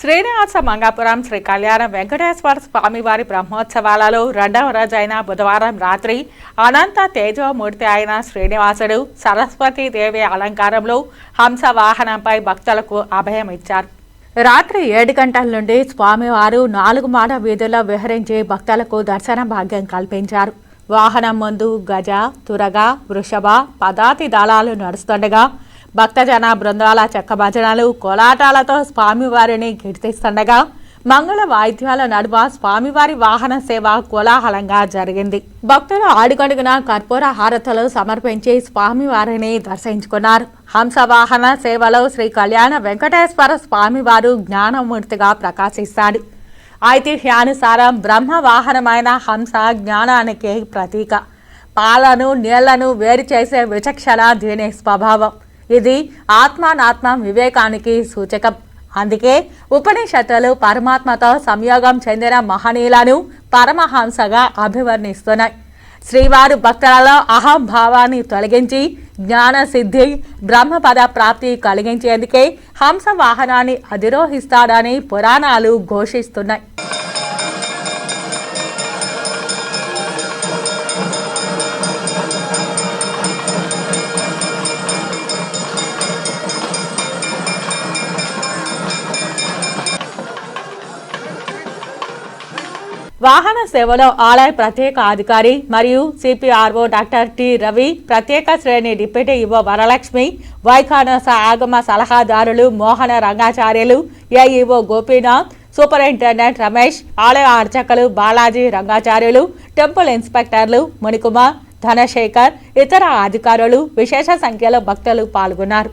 శ్రీనివాస మంగాపురం శ్రీ కళ్యాణ వెంకటేశ్వర స్వామివారి బ్రహ్మోత్సవాలలో రెండవ రోజైన బుధవారం రాత్రి అనంత తేజోమూర్తి అయిన శ్రీనివాసుడు సరస్వతీదేవి అలంకారంలో హంస వాహనంపై భక్తులకు అభయం ఇచ్చారు. రాత్రి ఏడు గంటల నుండి స్వామివారు నాలుగు మాడ వీధుల్లో విహరించి భక్తులకు దర్శన భాగ్యం కల్పించారు. వాహనం ముందు గజ తురగ వృషభ పదాతి దళాలు నడుస్తుండగా భక్తజన బృందాల చెక్క భజనలు కోలాటాలతో స్వామివారిని కీర్తిస్తుండగా మంగళ వాయిద్యాల నడుమ స్వామివారి వాహన సేవ కోలాహలంగా జరిగింది. భక్తులు ఆడుగడుగున కర్పూర హారతలు సమర్పించి స్వామివారిని దర్శించుకున్నారు. హంస వాహన సేవలో శ్రీ కళ్యాణ వెంకటేశ్వర స్వామివారు జ్ఞానమూర్తిగా ప్రకాశిస్తాడు ఐతిహ్యానుసారం బ్రహ్మ వాహనమైన హంస జ్ఞానానికి ప్రతీక. పాలను నీళ్ళను వేరు చేసే విచక్షణ దీని స్వభావం. ఇది ఆత్మానాత్మ వివేకానికి సూచకం. అందుకే ఉపనిషత్తులు పరమాత్మతో సంయోగం చెందిన మహనీయులను పరమహంసగా అభివర్ణిస్తున్నాయి. శ్రీవారు భక్తులలో అహంభావాన్ని తొలగించి జ్ఞాన సిద్ధి బ్రహ్మపద ప్రాప్తి కలిగించేందుకే హంస వాహనాన్ని అధిరోహిస్తాడని పురాణాలు ఘోషిస్తున్నాయి. వాహన సేవలో ఆలయ ప్రత్యేక అధికారి మరియు సిపిఆర్ఓ డాక్టర్ టి రవి ప్రత్యేక శ్రేణి డిప్యూటీ ఇవో వరలక్ష్మి వైఖానస ఆగమ సలహాదారులు మోహన రంగాచార్యులు ఏఈఓ గోపీనాథ్ సూపరింటెండెంట్ రమేష్ ఆలయ అర్చకులు బాలాజీ రంగాచార్యులు టెంపుల్ ఇన్స్పెక్టర్లు మణికుమార్ ధనశేఖర్ ఇతర అధికారులు విశేష సంఖ్యలో భక్తులు పాల్గొన్నారు.